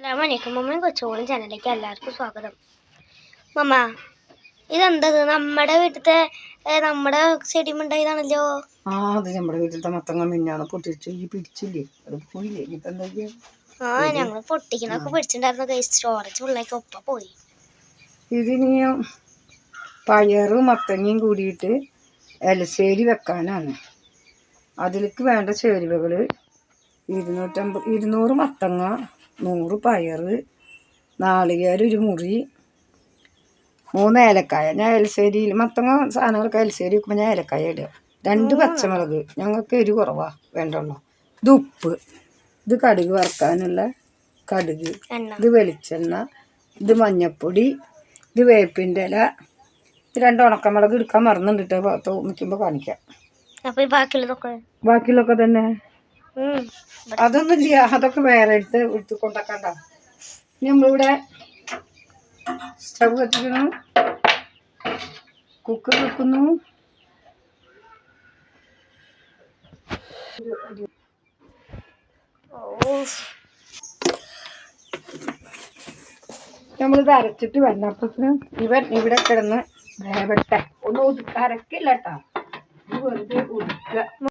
അസ്സലാമലൈക്കും. മമ്മയും കൊച്ചുകൂടും ചാനലിലേക്ക് എല്ലാവർക്കും സ്വാഗതം. മമ്മ ഇതെന്തത്? നമ്മുടെ വീട്ടിലത്തെ ഏ, നമ്മുടെ ചെടിമുണ്ടായതാണല്ലോ. ആ അത് നമ്മുടെ വീട്ടിലത്തെ മത്തങ്ങ മിന്നാണ് പൊട്ടിച്ചു ഈ പിടിച്ചില്ലേ? അത് പോയില്ലേ? ഇനിയിപ്പോ എന്താ ചെയ്യാ? ആ ഞങ്ങൾ പൊട്ടിക്കണൊക്കെ പിടിച്ചിട്ടുണ്ടായിരുന്നു. സ്റ്റോറേജ് പിള്ളേക്ക് ഒപ്പ പോയി. ഇതിനി പയറും മത്തങ്ങയും കൂടിയിട്ട് എലശ്ശേരി വെക്കാനാണ്. അതിലേക്ക് വേണ്ട ചേരുവകൾ ഇരുന്നൂറ്റമ്പത് ഇരുന്നൂറ് മത്തങ്ങ നൂറ് പയർ നാളികേരം ഒരു മുറി മൂന്ന് ഏലക്കായ. ഞാൻ എലശ്ശേരിയിൽ മത്തങ്ങ സാധനങ്ങളൊക്കെ എലശ്ശേരി വെക്കുമ്പോൾ ഞാൻ ഏലക്കായ ഇടുക. രണ്ട് പച്ചമുളക്. ഞങ്ങൾക്ക് എരി കുറവാ വേണ്ടുള്ളൂ ഇത് ഉപ്പ്. ഇത് കടുക് വറുക്കാനുള്ള കടുക്. ഇത് വെളിച്ചെണ്ണ. ഇത് മഞ്ഞപ്പൊടി. ഇത് വേപ്പിന്റെ ഇല. ഇത് രണ്ട് ഉണക്കമുളക് എടുക്കാൻ മറന്നുണ്ട് കേട്ടോ. തോന്നിക്കുമ്പോൾ കാണിക്കാം. ബാക്കിയുള്ളതൊക്കെ തന്നെ. ഉം. അതൊന്നും ഇല്ല അതൊക്കെ വേറെ എടുത്ത് എടുത്ത് കൊണ്ടാക്കണ്ട നമ്മളിവിടെ സ്റ്റവ് കത്തിക്കുന്നു. കുക്കർ വെക്കുന്നു. നമ്മളിത് അരച്ചിട്ട് വന്നപ്പോഴത്തേനും ഇവൻ ഇവിടെ കിടന്ന് വേവട്ടെ. ഒന്നും ഒതുക്ക. അരക്കില്ല കേട്ടോ വെറുതെ ഒതുക്കുക.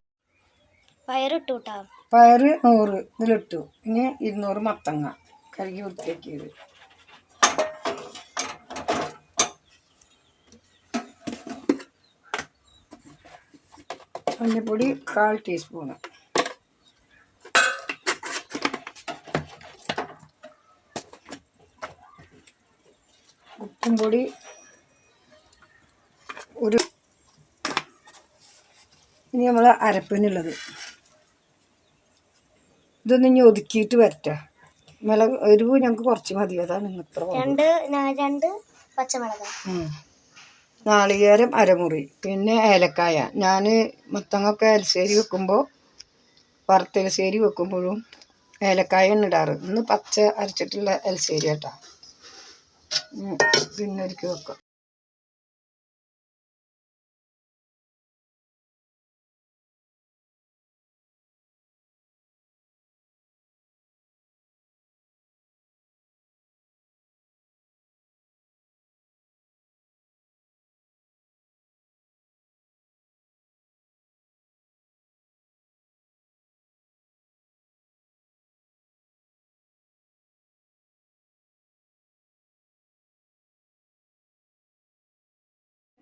പയറിട്ടു കേട്ടോ പയറ് നൂറ് ഇതിലിട്ടു. ഇനി ഇരുന്നൂറ് മത്തങ്ങ കഴുകി വൃത്തിയാക്കിയത്. മഞ്ഞപ്പൊടി കാൽ ടീസ്പൂണ്. ഉപ്പും പൊടി ഒരു ഇനി നമ്മൾ അരപ്പിനുള്ളത്. ഇതൊന്ന് ഇനി ഒതുക്കിയിട്ട് വരട്ടെ. മുളക് എരിവ് ഞങ്ങൾക്ക് കുറച്ച് മതി. അതാണ് ഇത്ര രണ്ട് രണ്ട് പച്ചമുളക്. നാളികേരം അരമുറി പിന്നെ ഏലക്കായ. ഞാൻ മത്തങ്ങൊക്കെ എലശ്ശേരി വെക്കുമ്പോൾ വറുത്തലശ്ശേരി വെക്കുമ്പോഴും ഏലക്കായ ഇടാറ്. ഇന്ന് പച്ച അരച്ചിട്ടുള്ള എലശ്ശേരി കേട്ടോ പിന്നെ ഒരിക്കൽ വെക്കാം.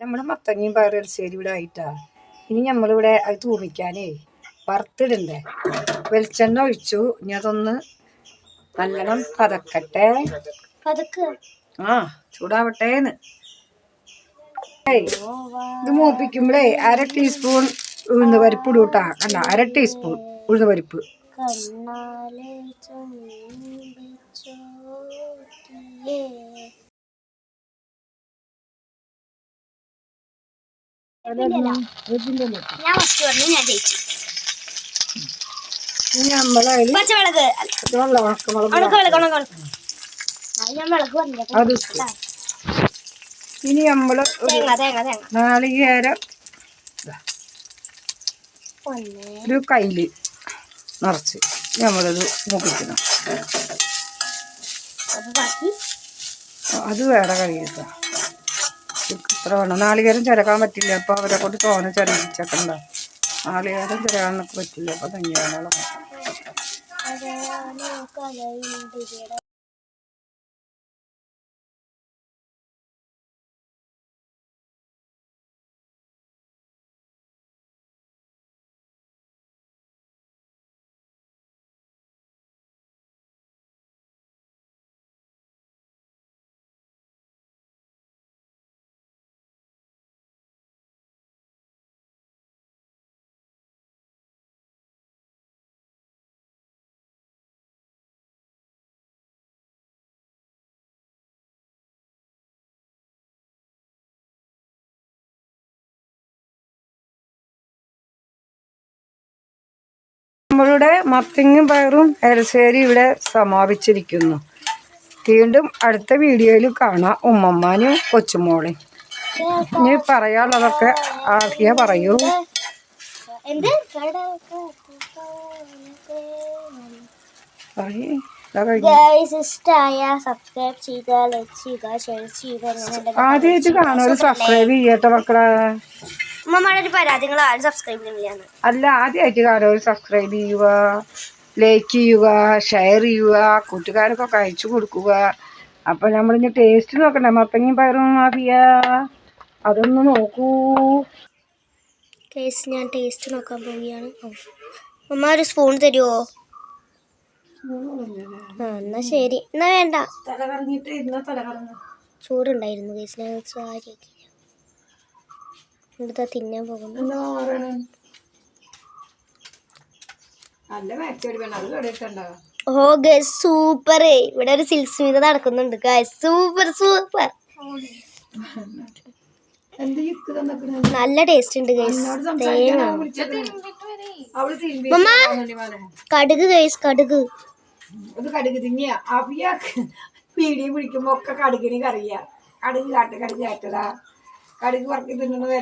നമ്മുടെ മത്തങ്ങയും പയർ എലശ്ശേരി ഇവിടെ ആയിട്ടാ. ഇനി നമ്മളിവിടെ അത് തൂമിക്കാനേ വറുത്തിടണ്ടേ. വെളിച്ചെണ്ണ ഒഴിച്ചു. ഇനി അതൊന്ന് നല്ലോണം പതക്കട്ടെ. പതുക്ക്. ആ ചൂടാവട്ടേന്ന്. ഇത് മൂപ്പിക്കുമ്പോഴേ അര ടീസ്പൂൺ ഉഴുന്ന് പരിപ്പ് ഇടൂട്ടാ. കണ്ട? അര ടീസ്പൂൺ ഉഴുന്ന് പരിപ്പ്. ഞാൻ ഫസ്റ്റ് പറഞ്ഞു ഞാൻ ജയിച്ചു. ഇനി നമ്മളതിൽ പച്ചമുളക്. വെള്ളം ഉണക്കമുളക് ഉണക്ക വിളക്ക് ഉണക്ക വിളക്ക്. ഞാൻ വിളക്ക് പറഞ്ഞു അത് ഇനി നമ്മൾ തേങ്ങ തേങ്ങ തേങ്ങ. നാളികേരം ഒരു കയ്യിൽ നിറച്ച് നമ്മളിത് മുഖിക്കണം അത് വേറെ കഴിയുക ഇത്ര വേണം. നാളികേരം ചിരകാൻ പറ്റില്ല. അപ്പോൾ അവരെ കൊണ്ട് തോനെ ചിരകിച്ചേക്കണ്ട. നാളികേരം ചിരകാനൊക്കെ പറ്റില്ല. അപ്പോൾ തന്നെയാണ് നമ്മളുടെ മത്തങ്ങും പയറും എലശ്ശേരി ഇവിടെ സമാപിച്ചിരിക്കുന്നു. വീണ്ടും അടുത്ത വീഡിയോയിൽ കാണാം. ഉമ്മമ്മാനും കൊച്ചുമോളെ. ഇനി പറയാനുള്ളതൊക്കെ ആദ്യ പറയൂ. ആദ്യമായിട്ട് കാണുന്നവർ സബ്സ്ക്രൈബ് ചെയ്യട്ടെ മക്കളെ. ഉമ്മമാരുടെ ഒരു പരാതി നിങ്ങൾ ആരും സബ്സ്ക്രൈബ് ചെയ്യുന്നില്ലാന്ന് അല്ല ആദ്യമായിട്ട് കാണുന്നവർ സബ്സ്ക്രൈബ് ചെയ്യുക ലൈക്ക് ചെയ്യുക ഷെയർ ചെയ്യുക കൂട്ടുകാർക്കൊക്കെ അയച്ചു കൊടുക്കുക. അപ്പം നമ്മളിനി ടേസ്റ്റ് നോക്കണ്ട. മത്തങ്ങയും പയറും മാഫിയ. അതൊന്ന് നോക്കൂ. ടേസ്റ്റ് ഞാൻ ടേസ്റ്റ് നോക്കാൻ പോവുകയാണ്. അമ്മ ഒരു സ്പൂൺ തരുമോ ആ എന്നാ ശരി. എന്നാ വേണ്ട. തല കറങ്ങിയിട്ട് ഇരുന്ന തല കറങ്ങ. ചൂടുണ്ടായിരുന്നു ഗൈസ് ഞാൻ സാരിയാക്കി ഇവിടുത്തെ തിന്നാൻ പോകുന്നു. ഓ ഗസ് സൂപ്പർ ഇവിടെ ഒരു സിൽക്ക് മീത നടക്കുന്നുണ്ട് ഗസ് സൂപ്പർ സൂപ്പർ എന്ത് യുക്ക് തന്നിക്കണേ നല്ല ടേസ്റ്റ് ഉണ്ട് ഗൈസ് തേങ്ങ അവൾ തിരുമ്പി മമ്മ. മോനെ. കടുക് ഗൈസ് കടുക്. ഇത് കടുക് തിന്നിയ. അവിയ പീടിയും പിടിക്കുമ്പോ ഒക്കെ കടുകിന് കറിയ. കടുക് കാട്ട് കടുക് കാട്ടതാ കടുക് വർക്ക് തിന്നണത്